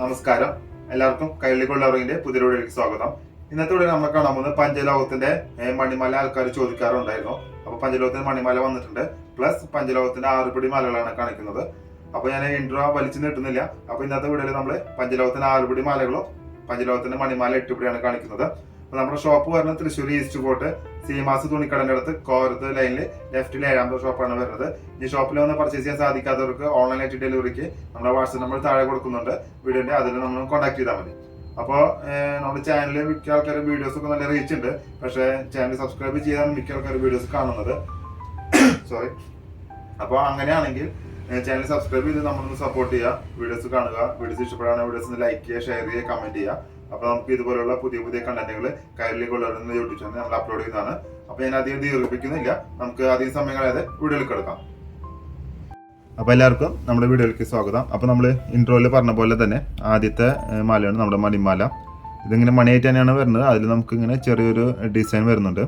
നമസ്കാരം. എല്ലാവർക്കും കൈലിക്കൊള്ളറിന്റെ പുതിയ വീഡിയോയിലേക്ക് സ്വാഗതം. ഇന്നത്തെ വീഡിയോ നമ്മൾ കാണാൻ പോകുന്നത് പഞ്ചലോകത്തിന്റെ മണിമല ആൾക്കാർ ചോദിക്കാറുണ്ടായിരുന്നു. അപ്പൊ പഞ്ചലോകത്തിന് മണിമല വന്നിട്ടുണ്ട്. പ്ലസ് പഞ്ചലോകത്തിന്റെ ആറുപടി മലകളാണ് കാണിക്കുന്നത്. അപ്പൊ ഞാൻ ഇൻട്രോ വലിച്ചു നീട്ടുന്നില്ല. അപ്പൊ ഇന്നത്തെ വീഡിയോയിൽ നമ്മൾ പഞ്ചലോകത്തിന്റെ ആറുപടി മലകളും പഞ്ചലോകത്തിന്റെ മണിമല എട്ടുപടിയാണ് കാണിക്കുന്നത്. നമ്മുടെ ഷോപ്പ് വരുന്നത് തൃശ്ശൂർ ഈസ്റ്റ് പോട്ട് സീമാസ് തുണിക്കടന്റെ അടുത്ത് കോരത്ത് ലൈനിൽ ലെഫ്റ്റിൽ ഏഴാമത്തെ ഷോപ്പാണ് വരുന്നത്. ഈ ഷോപ്പിൽ വന്ന് പർച്ചേസ് ചെയ്യാൻ സാധിക്കാത്തവർക്ക് ഓൺലൈനായിട്ട് ഡെലിവറിക്ക് നമ്മുടെ വാട്സപ്പ് നമ്പർ താഴെ കൊടുക്കുന്നുണ്ട്. വീഡിയോന്റെ അതിൽ നമ്മൾ കോൺടാക്ട് ചെയ്താൽ മതി. അപ്പോൾ നമ്മുടെ ചാനലിൽ മിക്ക ആൾക്കാരും വീഡിയോസ് ഒക്കെ നല്ല റീച്ച് ഉണ്ട്. പക്ഷേ ചാനൽ സബ്സ്ക്രൈബ് ചെയ്താണ് മിക്ക ആൾക്കാർ വീഡിയോസ് കാണുന്നത്. സോറി അപ്പോൾ അങ്ങനെയാണെങ്കിൽ ചാനൽ സബ്സ്ക്രൈബ് ചെയ്ത് നമ്മളൊന്ന് സപ്പോർട്ട് ചെയ്യുക വീഡിയോസ് കാണുക. വീഡിയോസ് ഇഷ്ടപ്പെടുകയാണെങ്കിൽ വീഡിയോസ് ഒന്ന് ലൈക്ക് ചെയ്യുക ഷെയർ ചെയ്യുക കമന്റ് ചെയ്യുക. അപ്പോൾ നമുക്ക് ഇതുപോലുള്ള പുതിയ പുതിയ കണ്ടന്റുകൾ കയറിലേക്ക് കൊണ്ടുവരുന്ന യൂട്യൂബ് ചാനൽ നമ്മൾ അപ്ലോഡ് ചെയ്യുന്നതാണ്. അപ്പോൾ ഞാൻ അധികം ദീർഘിപ്പിക്കുന്നില്ല. നമുക്ക് അധികം സമയം കളയാതെ വീഡിയോയിൽ കിടക്കാം അപ്പോൾ എല്ലാവർക്കും നമ്മുടെ വീഡിയോയിലേക്ക് സ്വാഗതം. അപ്പോൾ നമ്മൾ ഇൻട്രോയിൽ പറഞ്ഞ പോലെ തന്നെ ആദ്യത്തെ മാലയാണ് നമ്മുടെ മണിമാല. ഇതിങ്ങനെ മണിയായിട്ട് തന്നെയാണ് വരുന്നത്. അതിൽ നമുക്ക് ഇങ്ങനെ ചെറിയൊരു ഡിസൈൻ വരുന്നുണ്ട്.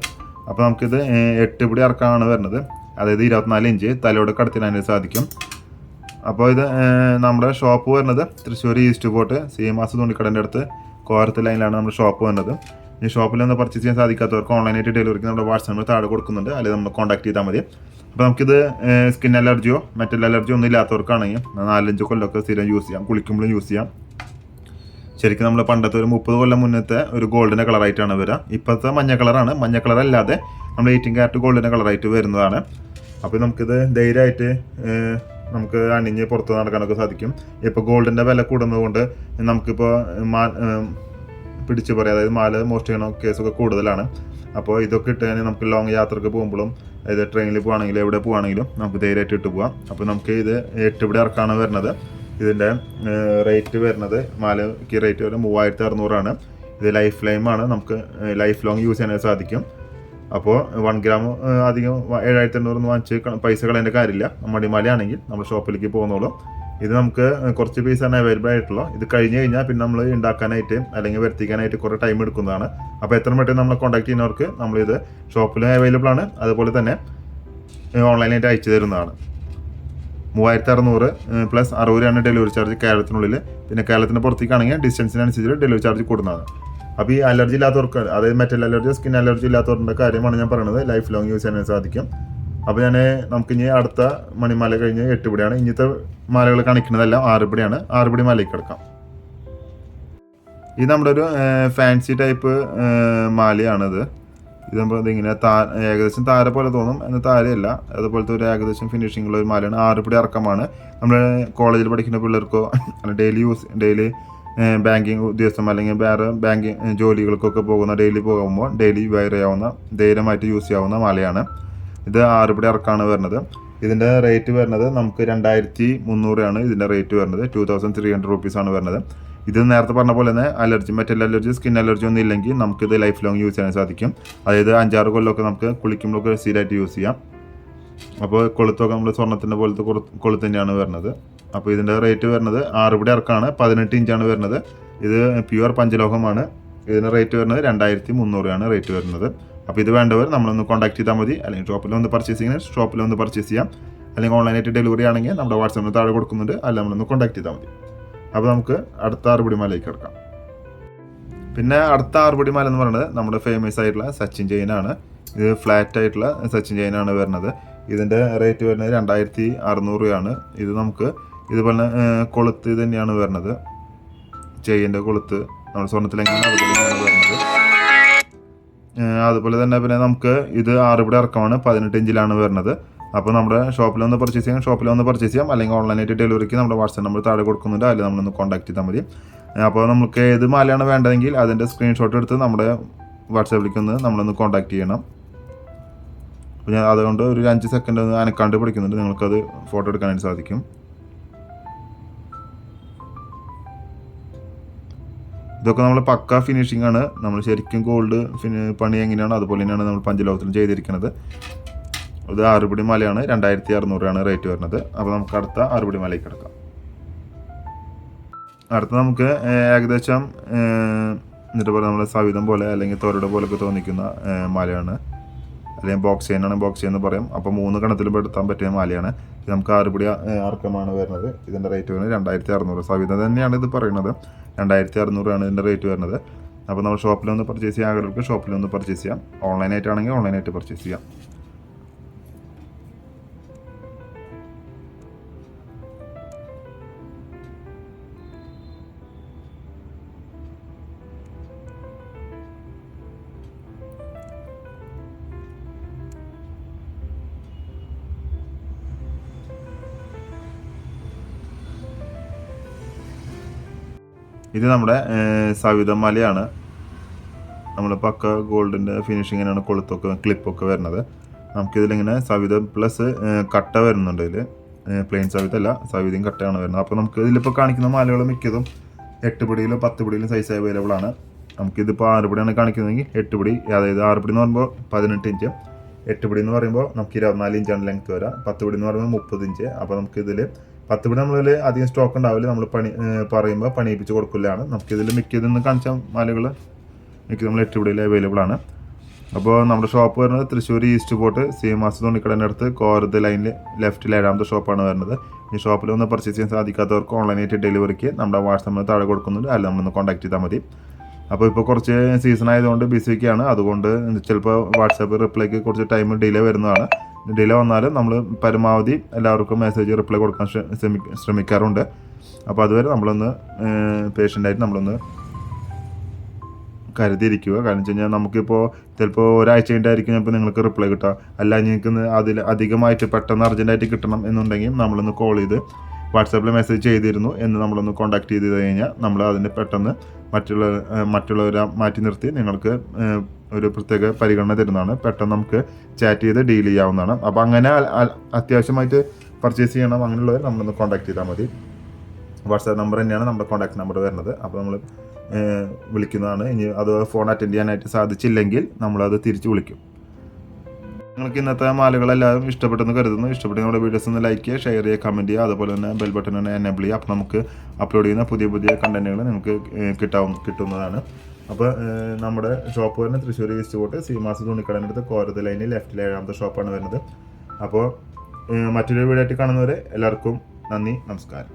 അപ്പോൾ നമുക്കിത് എട്ട് പിടി ഇറക്കാനാണ് വരുന്നത്. അതായത് ഇരുപത്തിനാല് ഇഞ്ച്. തലയോട് കടത്തിനാനായിട്ട് സാധിക്കും. അപ്പോൾ ഇത് നമ്മുടെ ഷോപ്പ് വരുന്നത് തൃശ്ശൂർ ഈസ്റ്റ് പോട്ട് സീമാസ് തുണിക്കടന്റെ അടുത്ത്. കോരത്ത് ലൈനിലാണ് നമ്മുടെ ഷോപ്പ് വന്നത്. ഈ ഷോപ്പിൽ നിന്ന് പർച്ചേസ് ചെയ്യാൻ സാധിക്കാത്തവർക്ക് ഓൺലൈനായിട്ട് ഡെലിവറിക്ക് നമ്മുടെ വാട്സാപ്പിൽ താഴെ കൊടുക്കുന്നുണ്ട്. അല്ലെങ്കിൽ നമ്മൾ കോൺടാക്ട് ചെയ്താൽ മതി. അപ്പോൾ നമുക്കിത് സ്കിൻ അലർജിയോ മെറ്റൽ അലർജിയോ ഒന്നും ഇല്ലാത്തവർക്കാണെങ്കിൽ നാലഞ്ച് കൊല്ലമൊക്കെ സ്ഥിരം യൂസ് ചെയ്യാം. കുളിക്കുമ്പോഴും യൂസ് ചെയ്യാം. ശരിക്കും നമ്മൾ പണ്ടത്തെ ഒരു മുപ്പത് കൊല്ലം മുന്നത്തെ ഒരു ഗോൾഡിന്റെ കളറായിട്ടാണ് വരിക ഇപ്പോഴത്തെ മഞ്ഞ കളറാണ്. മഞ്ഞ കളർ അല്ലാതെ നമ്മൾ എയ്റ്റീൻ ക്യാരറ്റ് ഗോൾഡിന്റെ കളറായിട്ട് വരുന്നതാണ്. അപ്പോൾ നമുക്കിത് ധൈര്യമായിട്ട് നമുക്ക് അണിഞ്ഞ് പുറത്ത് നടക്കാനൊക്കെ സാധിക്കും. ഇപ്പോൾ ഗോൾഡിന്റെ വില കൂടുന്നതുകൊണ്ട് നമുക്കിപ്പോൾ മാ പിടിച്ചു പറയാം. അതായത് മാല ചെയ്യണ കേസൊക്കെ കൂടുതലാണ്. അപ്പോൾ ഇതൊക്കെ ഇട്ട് കഴിഞ്ഞാൽ നമുക്ക് ലോങ് യാത്രയ്ക്ക് പോകുമ്പോഴും അതായത് ട്രെയിനിൽ പോകുകയാണെങ്കിലും എവിടെ പോകുകയാണെങ്കിലും നമുക്ക് ധൈര്യമായിട്ട് ഇട്ട് പോകാം അപ്പോൾ നമുക്ക് ഇത് എട്ട് ഇവിടെ ഇറക്കാണ് വരുന്നത്. ഇതിന്റെ റേറ്റ് വരുന്നത് മാലയ്ക്ക് റേറ്റ് വരുന്നത് മൂവായിരത്തി അറുന്നൂറാണ് ഇത് ലൈഫ് ലൈമാണ് നമുക്ക് ലൈഫ് ലോങ് യൂസ് ചെയ്യാനായിട്ട് സാധിക്കും. അപ്പോൾ വൺ ഗ്രാം അധികം ഏഴായിരത്തി എണ്ണൂറ് വാങ്ങിച്ച് പൈസ കളയേണ്ട കാര്യമില്ല. മടിമാലയാണെങ്കിൽ നമ്മൾ ഷോപ്പിലേക്ക് പോകുന്നോളൂ. ഇത് നമുക്ക് കുറച്ച് പീസാണ് അവൈലബിൾ ആയിട്ടുള്ളൂ. ഇത് കഴിഞ്ഞ് കഴിഞ്ഞാൽ പിന്നെ നമ്മൾ ഉണ്ടാക്കാനായിട്ട് അല്ലെങ്കിൽ വരുത്തിക്കാനായിട്ട് കുറേ ടൈം എടുക്കുന്നതാണ്. അപ്പോൾ എത്ര പെട്ടെന്ന് നമ്മളെ കോൺടാക്ട് ചെയ്യുന്നവർക്ക് നമ്മളിത് ഷോപ്പിൽ അവൈലബിൾ ആണ്. അതുപോലെ തന്നെ ഓൺലൈനായിട്ട് അയച്ചു തരുന്നതാണ്. മൂവായിരത്തി അറുന്നൂറ് പ്ലസ് അറുപത് രൂപയാണ് ഡെലിവറി ചാർജ് കേരളത്തിനുള്ളിൽ പിന്നെ കേരളത്തിന് പുറത്തേക്കാണെങ്കിൽ ഡിസ്റ്റൻസിനനുസരിച്ച് ഡെലിവറി ചാർജ് കൂടുന്നതാണ്. അപ്പോൾ ഈ അലർജി ഇല്ലാത്തവർക്ക് അതായത് മെറ്റൽ അലർജി സ്കിൻ അലർജി ഇല്ലാത്തവരുടെ കാര്യമാണ് ഞാൻ പറയുന്നത് ലൈഫ് ലോങ് യൂസ് ചെയ്യാൻ സാധിക്കും. അപ്പോൾ ഞാൻ നമുക്ക് ഇനി അടുത്ത മണിമാല കഴിഞ്ഞ് എട്ടുപടിയാണ് ഇന്നത്തെ മാലകൾ കാണിക്കുന്നതെല്ലാം ആറുപടിയാണ് ആറുപടി മലയ്ക്ക് കിടക്കാം ഇത് നമ്മുടെ ഒരു ഫാൻസി ടൈപ്പ് മാലയാണിത്. ഇത് നമ്മൾ ഇതിങ്ങനെ താ ഏകദേശം താര പോലെ തോന്നും. എന്ന് താരയല്ല. അതുപോലത്തെ ഒരു ഏകദേശം ഫിനിഷിംഗ് ഉള്ള ഒരു മാലയാണ്. ആറുപടി ഇറക്കമാണ് നമ്മൾ കോളേജിൽ പഠിക്കുന്ന പിള്ളേർക്കോ ഡെയിലി യൂസ് ഡെയിലി ബാങ്കിങ് ഉദ്യോഗസ്ഥം അല്ലെങ്കിൽ വേറെ ബാങ്കിങ് ജോലികൾക്കൊക്കെ പോകുന്ന ഡെയിലി പോകുമ്പോൾ ഡെയിലി വയർ ചെയ്യാവുന്ന ധൈര്യമായിട്ട് യൂസ് ചെയ്യാവുന്ന മാലയാണ്. ഇത് ആറുപടി ഇറക്കാണ് വരുന്നത്. ഇതിന്റെ റേറ്റ് വരുന്നത് നമുക്ക് രണ്ടായിരത്തി മുന്നൂറാണ് ഇതിന്റെ റേറ്റ് വരുന്നത്. ടു തൗസൻഡ് ത്രീ ഹൺഡ്രഡ് റുപ്പീസാണ് വരുന്നത്. ഇത് നേരത്തെ പറഞ്ഞ പോലെ തന്നെ allergy metal allergy skin allergy ഒന്നും ഇല്ലെങ്കിൽ നമുക്കിത് ലൈഫ് ലോങ് യൂസ് ചെയ്യാൻ സാധിക്കും. അതായത് അഞ്ചാറ് കൊല്ലമൊക്കെ നമുക്ക് കുളിക്കുമ്പോഴൊക്കെ സ്ഥിരമായിട്ട് യൂസ് ചെയ്യാം. അപ്പോൾ കൊളുത്തൊക്കെ നമ്മൾ സ്വർണത്തിന്റെ പോലത്തെ കൊളു- കൊളുത്ത് തന്നെയാണ് വരുന്നത്. അപ്പോൾ ഇതിന്റെ റേറ്റ് വരുന്നത് ആറുപിടി ഇറക്കാണ് പതിനെട്ട് ഇഞ്ചാണ് വരുന്നത്. ഇത് പ്യുവർ പഞ്ചലോഹമാണ്. ഇതിന്റെ റേറ്റ് വരുന്നത് രണ്ടായിരത്തി മുന്നൂറാണ് റേറ്റ് വരുന്നത്. അപ്പോൾ ഇത് വേണ്ടവർ നമ്മളൊന്ന് കോൺടാക്ട് ചെയ്താൽ മതി. അല്ലെങ്കിൽ ഷോപ്പിൽ വന്ന് പർച്ചേസ് ചെയ്യുന്ന ഷോപ്പിൽ വന്ന് പർച്ചേസ് ചെയ്യാം. അല്ലെങ്കിൽ ഓൺലൈനായിട്ട് ഡെലിവറി ആണെങ്കിൽ നമ്മുടെ വാട്സാപ്പിൽ താഴെ കൊടുക്കുന്നുണ്ട്. അല്ല നമ്മളൊന്ന് കോൺടാക്ട് ചെയ്താൽ മതി. അപ്പോൾ നമുക്ക് അടുത്ത ആറുപടി മലയിലേക്ക് കിടക്കാം. പിന്നെ അടുത്ത ആറുപടി മല എന്ന് പറയുന്നത് നമ്മുടെ ഫേമസ് ആയിട്ടുള്ള സച്ചിൻ ജെയിനാണ് ഇത് ഫ്ലാറ്റ് ആയിട്ടുള്ള സച്ചിൻ ജെയിനാണ് വരുന്നത്. ഇതിന്റെ റേറ്റ് വരുന്നത് രണ്ടായിരത്തി അറുന്നൂറ് രൂപയാണ്. ഇത് നമുക്ക് ഇതുപോലെ കൊളുത്ത് തന്നെയാണ് വരുന്നത് ചെയിന്റെ കൊളുത്ത് നമ്മുടെ സ്വർണത്തിലെങ്ങനെയാണ് അതുപോലെ വരുന്നത് അതുപോലെ തന്നെ പിന്നെ നമുക്ക് ഇത് ആറുപടി ഇറക്കമാണ് പതിനെട്ട് ഇഞ്ചിലാണ് വരുന്നത് അപ്പോൾ നമ്മുടെ ഷോപ്പിൽ ഒന്ന് പർച്ചേസ് ചെയ്യാം ഷോപ്പിൽ ഒന്ന് പർച്ചേസ് ചെയ്യാം. അല്ലെങ്കിൽ ഓൺലൈനായിട്ട് ഡെലിവറിക്ക് നമ്മുടെ വാട്സാപ്പ് നമ്പർ താഴെ കൊടുക്കുന്നുണ്ട് അതിൽ നമ്മളൊന്ന് കോൺടാക്ട് ചെയ്താൽ മതി. അപ്പോൾ നമുക്ക് ഏത് മാലയാണ് വേണ്ടതെങ്കിൽ അതിന്റെ സ്ക്രീൻഷോട്ട് എടുത്ത് നമ്മുടെ വാട്സാപ്പിലേക്ക് ഒന്ന് നമ്മളൊന്ന് കോൺടാക്ട് ചെയ്യണം. അപ്പോൾ ഞാൻ അതുകൊണ്ട് ഒരു അഞ്ച് സെക്കൻഡ് ഒന്ന് അനക്കാണ്ട് പിടിക്കുന്നുണ്ട് നിങ്ങൾക്കത് ഫോട്ടോ എടുക്കാനായിട്ട് സാധിക്കും. ഇതൊക്കെ നമ്മൾ പക്ക ഫിനിഷിംഗ് ആണ്. നമ്മൾ ശരിക്കും ഗോൾഡ് പണി എങ്ങനെയാണ് അതുപോലെ തന്നെയാണ് നമ്മൾ പഞ്ചലോകത്തിലും ചെയ്തിരിക്കുന്നത്. ഇത് ആറുപടി മലയാണ് രണ്ടായിരത്തി അറുന്നൂറാണ് റേറ്റ് വരുന്നത്. അപ്പോൾ നമുക്ക് അടുത്ത ആറുപടി മലയിൽ കിടക്കാം. അടുത്ത നമുക്ക് ഏകദേശം എന്നിട്ട് പോലെ നമ്മുടെ സവിധം പോലെ അല്ലെങ്കിൽ തോരയുടെ പോലൊക്കെ തോന്നിക്കുന്ന മലയാണ്. അല്ലെങ്കിൽ ബോക്സ് ചെയ്യാനാണ് ബോക്സ് ചെയ്യുന്നത് പറയാം. അപ്പോൾ മൂന്ന് കണത്തിൽ പെടുത്താൻ പറ്റിയ മാലയാണ്. നമുക്ക് ആറുപടി അർക്കമാണ് വരുന്നത്. ഇതിന്റെ റേറ്റ് വരുന്നത് രണ്ടായിരത്തി അറുന്നൂറ് സവിധ തന്നെയാണ് ഇത് പറയുന്നത്. രണ്ടായിരത്തി അറുന്നൂറാണ് ഇതിന്റെ റേറ്റ് വരുന്നത്. അപ്പോൾ നമ്മൾ ഷോപ്പിൽ ഒന്ന് പർച്ചേസ് ചെയ്യാൻ ഷോപ്പിൽ ഒന്ന് പർച്ചേസ് ചെയ്യാം. ഓൺലൈനായിട്ടാണെങ്കിൽ ഓൺലൈനായിട്ട് പർച്ചേസ് ചെയ്യാം. ഇത് നമ്മുടെ സവിത മലയാണ്. നമ്മൾ പക്ക ഗോൾഡിന്റെ ഫിനിഷിങ്ങിനാണ് കൊളുത്തൊക്കെ ക്ലിപ്പൊക്കെ വരുന്നത്. നമുക്കിതിലിങ്ങനെ സവിത പ്ലസ് കട്ട വരുന്നുണ്ട് ഇതിൽ പ്ലെയിൻ സവിത അല്ല സവിതയും കട്ടയാണ് വരുന്നത്. അപ്പോൾ നമുക്ക് ഇതിലിപ്പോൾ കാണിക്കുന്ന മാലകൾ മിക്കതും എട്ട് പിടിയിലും പത്ത് പിടിയിലും സൈസ് അവൈലബിൾ ആണ്. നമുക്കിതിപ്പോൾ ആറ് പിടിയാണ് കാണിക്കുന്നതെങ്കിൽ എട്ട് പിടി അതായത് ആറ് പിടി എന്ന് പറയുമ്പോൾ പതിനെട്ട് ഇഞ്ച് എട്ട് പിടി എന്ന് പറയുമ്പോൾ നമുക്ക് ഇരുപത്തിനാല് ഇഞ്ചാണ് ലെങ്ത് വരാം. പത്ത് പിടി എന്ന് പറയുമ്പോൾ മുപ്പത് ഇഞ്ച് അപ്പോൾ നമുക്കിതിൽ പത്ത് മണി നമ്മളിൽ അധികം സ്റ്റോക്ക് ഉണ്ടാവില്ല. നമ്മൾ പണി പറയുമ്പോൾ പണിയിപ്പിച്ച് കൊടുക്കില്ലാണ്. നമുക്കിതിൽ മിക്കതിൽ കാണിച്ച മാലകൾ മിക്ക നമ്മൾ എട്ട് പിടിയിൽ അവൈലബിൾ ആണ്. അപ്പോൾ നമ്മുടെ ഷോപ്പ് വരുന്നത് തൃശ്ശൂർ ഈസ്റ്റ് പോർട്ട് സി ആസ് തുണിക്കടന്റെ അടുത്ത് കോരത്ത് ലൈനിൽ ലെഫ്റ്റിൽ ഏഴാമത്തെ ഷോപ്പാണ് വരുന്നത്. ഈ ഷോപ്പിൽ ഒന്ന് പർച്ചേസ് ചെയ്യാൻ സാധിക്കാത്തവർക്ക് ഓൺലൈനായിട്ട് ഡെലിവറിക്ക് നമ്മുടെ വാട്സാപ്പിൽ താഴെ കൊടുക്കുന്നുണ്ട്. അല്ല നമ്മളൊന്ന് കോൺടാക്ട് ചെയ്താൽ മതി. അപ്പോൾ ഇപ്പോൾ കുറച്ച് സീസൺ ആയതുകൊണ്ട് ബിസിയൊക്കെയാണ് അതുകൊണ്ട് ചിലപ്പോൾ വാട്സാപ്പ് റിപ്ലൈക്ക് കുറച്ച് ടൈം ഡിലേ വരുന്നതാണ്. ഡിലേ വന്നാലും നമ്മൾ പരമാവധി എല്ലാവർക്കും മെസ്സേജ് റിപ്ലൈ കൊടുക്കാൻ ശ്ര- ശ്രമി- ശ്രമിക്കാറുണ്ട്. അപ്പോൾ അതുവരെ നമ്മളൊന്ന് പേഷ്യന്റായിട്ട് നമ്മളൊന്ന് കരുതിയിരിക്കുക. കാരണം വെച്ച് കഴിഞ്ഞാൽ നമുക്കിപ്പോൾ ചിലപ്പോൾ ഒരാഴ്ച കഴിഞ്ഞിട്ടായിരിക്കും ചിലപ്പോൾ നിങ്ങൾക്ക് റിപ്ലൈ കിട്ടുക. അല്ല നിങ്ങൾക്ക് അതിൽ അധികമായിട്ട് പെട്ടെന്ന് അർജന്റായിട്ട് കിട്ടണം എന്നുണ്ടെങ്കിൽ നമ്മളൊന്ന് കോൾ ചെയ്ത് വാട്സാപ്പിൽ മെസ്സേജ് ചെയ്തിരുന്നു എന്ന് നമ്മളൊന്ന് കോൺടാക്ട് ചെയ്ത് കഴിഞ്ഞാൽ നമ്മൾ അതിന് പെട്ടെന്ന് മറ്റുള്ള മറ്റുള്ളവരെ മാറ്റി നിർത്തി നിങ്ങൾക്ക് ഒരു പ്രത്യേക പരിഗണന തരുന്നതാണ്. പെട്ടെന്ന് നമുക്ക് ചാറ്റ് ചെയ്ത് ഡീൽ ചെയ്യാവുന്നതാണ്. അപ്പോൾ അങ്ങനെ അത്യാവശ്യമായിട്ട് പർച്ചേസ് ചെയ്യണം അങ്ങനെയുള്ളവർ നമ്മളൊന്ന് കോൺടാക്ട് ചെയ്താൽ മതി. വാട്സാപ്പ് നമ്പർ തന്നെയാണ് നമ്മുടെ കോൺടാക്ട് നമ്പർ വരുന്നത്. അപ്പോൾ നമ്മൾ വിളിക്കുന്നതാണ്. ഇനി അത് ഫോൺ അറ്റൻഡ് ചെയ്യാനായിട്ട് സാധിച്ചില്ലെങ്കിൽ നമ്മളത് തിരിച്ച് വിളിക്കും. നിങ്ങൾക്ക് ഇന്നത്തെ മാലകളെല്ലാവരും ഇഷ്ടപ്പെട്ടെന്ന് കരുതുന്നു. ഇഷ്ടപ്പെട്ട നമ്മുടെ വീഡിയോസ് ഒന്ന് ലൈക്ക് ചെയ്യുക ഷെയർ ചെയ്യുക കമന്റ് ചെയ്യുക. അതുപോലെ തന്നെ ബെൽ ബട്ടൺ ഒന്ന് എനേബിൾ ചെയ്യുക. അപ്പോൾ നമുക്ക് അപ്ലോഡ് ചെയ്യുന്ന പുതിയ പുതിയ കണ്ടന്റുകൾ നിങ്ങൾക്ക് കിട്ടാവുന്ന കിട്ടാവും കിട്ടുന്നതാണ്. അപ്പോൾ നമ്മുടെ ഷോപ്പ് വരുന്നത് തൃശ്ശൂർ ഈസ്റ്റ് കോട്ട് സീമാസ് അടുത്ത് കോരത് ലൈനിൽ ലെഫ്റ്റിൽ ഏഴാമത്തെ ഷോപ്പാണ് വരുന്നത്. അപ്പോൾ മറ്റൊരു ആയിട്ട് കാണുന്നവരെ എല്ലാവർക്കും നന്ദി നമസ്കാരം.